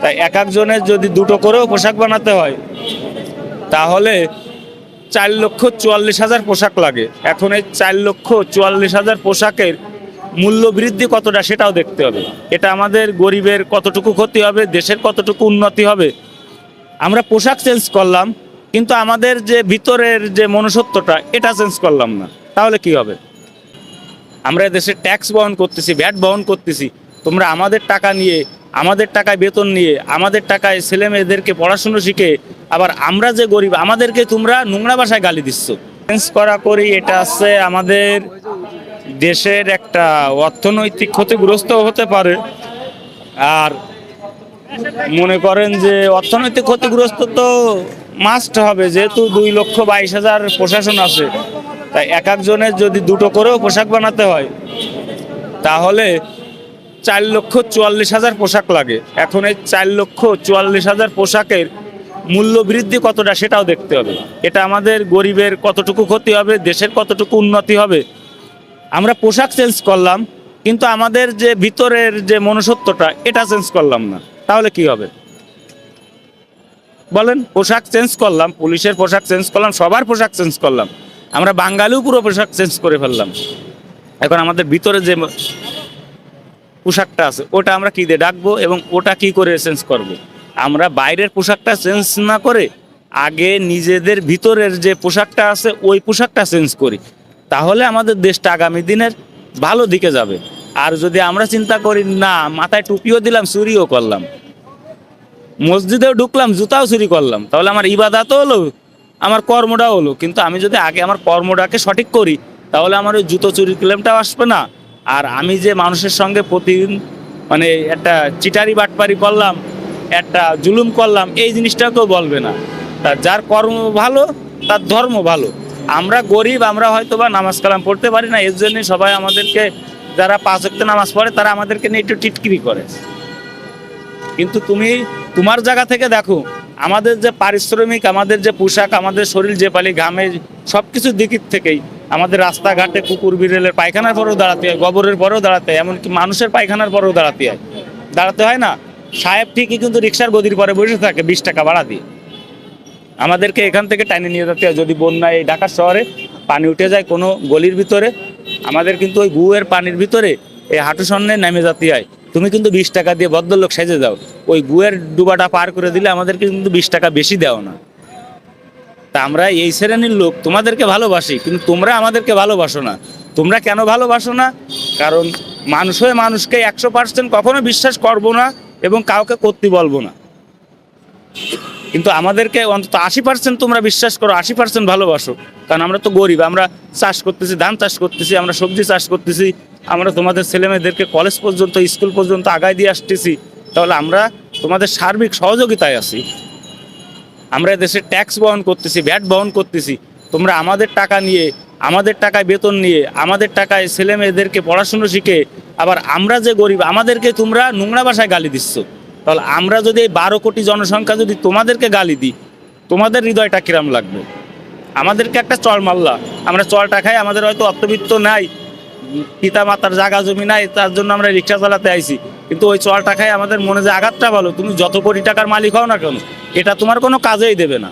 তাই এক একজনের যদি দুটো করেও পোশাক বানাতে হয়, তাহলে চার লক্ষ চুয়াল্লিশ হাজার পোশাক লাগে। এখন এই চার লক্ষ চুয়াল্লিশ হাজার পোশাকের মূল্য বৃদ্ধি কতটা সেটাও দেখতে হবে। এটা আমাদের গরিবের কতটুকু ক্ষতি হবে, দেশের কতটুকু উন্নতি হবে, আমরা পোশাক চেঞ্জ করলাম, কিন্তু আমাদের যে ভিতরের যে মনুষ্যত্বটা, এটা চেঞ্জ করলাম না। তাহলে কি হবে? আমরা দেশে ট্যাক্স বহন করতেছি ভ্যাট বহন করতেছি, তোমরা আমাদের টাকা নিয়ে আমাদের টাকায় বেতন নিয়ে, আমাদের টাকায় ছেলে মেয়েদেরকে পড়াশুনো শিখে, আবার আমরা যে গরিব, আমাদেরকে তোমরা নোংরা ভাষায় গালি দিচ্ছ। চেঞ্জ করা করি, এটা আছে আমাদের দেশের একটা অর্থনৈতিক ক্ষতিগ্রস্ত হতে পারে। আর মনে করেন যে অর্থনৈতিক ক্ষতিগ্রস্ত তো মাস্ট হবে, যেহেতু দুই লক্ষ বাইশ হাজার প্রশাসন আছে। তাই এক একজনের যদি দুটো করেও পোশাক বানাতে হয়, তাহলে চার লক্ষ চুয়াল্লিশ হাজার পোশাক লাগে। এখন এই চার লক্ষ চুয়াল্লিশ হাজার পোশাকের মূল্য বৃদ্ধি কতটা সেটাও দেখতে হবে। এটা আমাদের গরিবের কতটুকু ক্ষতি হবে, দেশের কতটুকু উন্নতি হবে, আমরা পোশাক চেঞ্জ করলাম, কিন্তু আমাদের যে ভিতরের যে মনুষ্যত্বটা, এটা চেঞ্জ করলাম না। তাহলে কি হবে? বলেন, পোশাক চেঞ্জ করলাম, পুলিশের পোশাক চেঞ্জ করলাম, সবার পোশাক চেঞ্জ করলাম। আমরা বাঙালিও পুরো পোশাক চেঞ্জ করে ফেললাম। এখন আমাদের ভিতরে যে পোশাকটা আছে, ওটা আমরা কি দিয়ে ডাকবো এবং ওটা কি করে চেঞ্জ করব। আমরা বাইরের পোশাকটা চেঞ্জ না করে আগে নিজেদের ভিতরের যে পোশাকটা আছে, ওই পোশাকটা চেঞ্জ করি। তাহলে আমাদের দেশটা আগামী দিনের ভালো দিকে যাবে। আর যদি আমরা চিন্তা করি, না, মাথায় টুপিও দিলাম, চুরিও করলাম, মসজিদেও ঢুকলাম, জুতাও চুরি করলাম, তাহলে আমার ইবাদাতও হলো, আমার কর্মটাও হলো। কিন্তু আমি যদি আগে আমার কর্মটাকে সঠিক করি, তাহলে আমার ওই জুতো চুরি ক্লেমটাও আসবে না। আর আমি যে মানুষের সঙ্গে প্রতিদিন মানে একটা চিটারি বাটপারি করলাম, একটা জুলুম করলাম, এই জিনিসটা কেউ বলবে না। তা যার কর্ম ভালো, তার ধর্ম ভালো। আমরা গরিব, আমরা হয়তো বা নামাজ কালাম পড়তে পারি না, এর জন্যে সবাই আমাদেরকে, যারা পাঁচ ওয়াক্ত নামাজ পড়ে, তারা আমাদেরকে নিয়ে একটু টিটকিরি করে। কিন্তু তুমি তোমার জায়গা থেকে দেখো, আমাদের যে পারিশ্রমিক, আমাদের যে পোশাক, আমাদের শরীর যে পালি, ঘামে সব কিছুর দিকের থেকেই আমাদের রাস্তাঘাটে কুকুর, বিড়েলের পায়খানার পরেও দাঁড়াতে হয়, গোবরের পরেও দাঁড়াতে হয়, এমনকি মানুষের পায়খানার পরেও দাঁড়াতে হয়। দাঁড়াতে হয় না। সাহেব ঠিকই কিন্তু রিক্সার গদির পরে বসে থাকে, বিশ টাকা ভাড়া দিয়ে। আমাদেরকে এখান থেকে টাইনে নিয়ে যেতে হয়। যদি বন্যায় এই ঢাকা শহরে পানি উঠে যায় কোনো গলির ভিতরে, আমাদের কিন্তু ওই গুয়ের পানির ভিতরে এই হাঁটু সন্নে নেমে যেতে হয়। তুমি কিন্তু বিশ টাকা দিয়ে ভদ্রলোক সেজে যাও। ওই গুয়ের ডুবাটা পার করে দিলে আমাদেরকে কিন্তু বিশ টাকা বেশি দেও না। তা আমরা এই শ্রেণির লোক তোমাদেরকে ভালোবাসি, কিন্তু তোমরা আমাদেরকে ভালোবাসো না। তোমরা কেন ভালোবাসো না? কারণ মানুষ হয়ে মানুষকে একশো পার্সেন্ট কখনো বিশ্বাস করব না এবং কাউকে করতে বলব না। কিন্তু আমাদেরকে অন্তত আশি পার্সেন্ট তোমরা বিশ্বাস করো, আশি পার্সেন্ট ভালোবাসো। কারণ আমরা তো গরিব, আমরা চাষ করতেছি, ধান চাষ করতেছি, আমরা সবজি চাষ করতেছি, আমরা তোমাদের ছেলেমেয়েদেরকে কলেজ পর্যন্ত স্কুল পর্যন্ত আগায় দিয়ে আসতেছি। তাহলে আমরা তোমাদের সার্বিক সহযোগিতায় আছি। আমরা দেশে ট্যাক্স বহন করতেছি ভ্যাট বহন করতেছি। তোমরা আমাদের টাকা নিয়ে, আমাদের টাকায় বেতন নিয়ে, আমাদের টাকায় ছেলে মেয়েদেরকে পড়াশুনো শিখে, আবার আমরা যে গরিব, আমাদেরকে তোমরা নোংরা ভাষায় গালি দিচ্ছ। তাহলে আমরা যদি এই বারো কোটি জনসংখ্যা যদি তোমাদেরকে গালি দিই, তোমাদের হৃদয়টা কিরাম লাগবে? আমাদেরকে একটা চল মারলা আমরা চলটা খাই, আমাদের হয়তো অর্থবিত্ত নাই পিতা মাতার জাগা জমি নাই, তার জন্য আমরা রিক্সা চালাতে আইছি। কিন্তু ওই চলটা খাই আমাদের মনে যে আঘাতটা ভালো, তুমি যত কোটি টাকার মালিক হও না কেন, এটা তোমার কোনো কাজেই দেবে না।